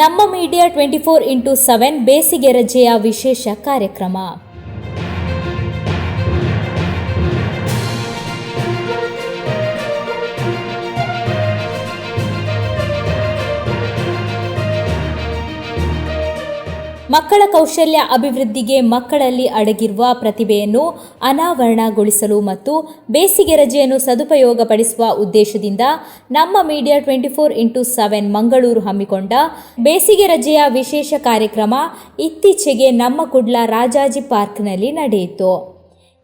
ನಮ್ಮ media twenty four into seven ಬೇಸಿಗೆ ರಜೆಯ ವಿಶೇಷ ಕಾರ್ಯಕ್ರಮ. ಮಕ್ಕಳ ಕೌಶಲ್ಯ ಅಭಿವೃದ್ಧಿಗೆ ಮಕ್ಕಳಲ್ಲಿ ಅಡಗಿರುವ ಪ್ರತಿಭೆಯನ್ನು ಅನಾವರಣಗೊಳಿಸಲು ಮತ್ತು ಬೇಸಿಗೆ ರಜೆಯನ್ನು ಸದುಪಯೋಗಪಡಿಸುವ ಉದ್ದೇಶದಿಂದ ನಮ್ಮ media twenty four into seven Mangaluru ಹಮ್ಮಿಕೊಂಡ ಬೇಸಿಗೆ ರಜೆಯ ವಿಶೇಷ ಕಾರ್ಯಕ್ರಮ ಇತ್ತೀಚೆಗೆ ನಮ್ಮ ಕುಡ್ಲ ರಾಜಾಜಿ ಪಾರ್ಕ್ನಲ್ಲಿ ನಡೆಯಿತು.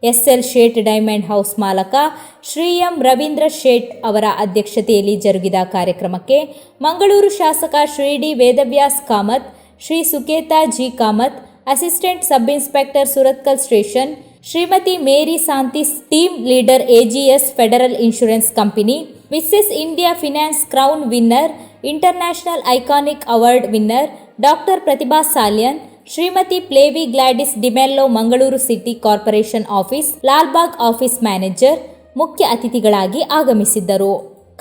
ಎಸ್ಎಲ್ ಶೇಟ್ ಡೈಮಂಡ್ ಹೌಸ್ ಮಾಲಕ ಶ್ರೀ ಎಂ ರವೀಂದ್ರ ಶೇಟ್ ಅವರ ಅಧ್ಯಕ್ಷತೆಯಲ್ಲಿ ಜರುಗಿದ ಕಾರ್ಯಕ್ರಮಕ್ಕೆ ಮಂಗಳೂರು ಶಾಸಕ Shri D Vedavyas Kamath Shri Suketa ji Kamath, assistant sub inspector Surathkal station, Shrimati Mary Santis team leader AGS Federal insurance company, Mrs India finance crown winner, international iconic award winner doctor Pratibha Salian, Shrimati Plavy Gladys D'Mello Mangaluru city corporation office Lalbagh office manager ಮುಖ್ಯ ಅತಿಥಿಗಳಾಗಿ ಆಗಮಿಸಿದ್ದರು.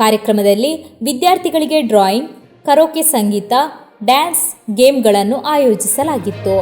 ಕಾರ್ಯಕ್ರಮದಲ್ಲಿ ವಿದ್ಯಾರ್ಥಿಗಳಿಗೆ drawing, karaoke ಸಂಗೀತ dance ಗೇಮ್ಗಳನ್ನು ಆಯೋಜಿಸಲಾಗಿತ್ತು.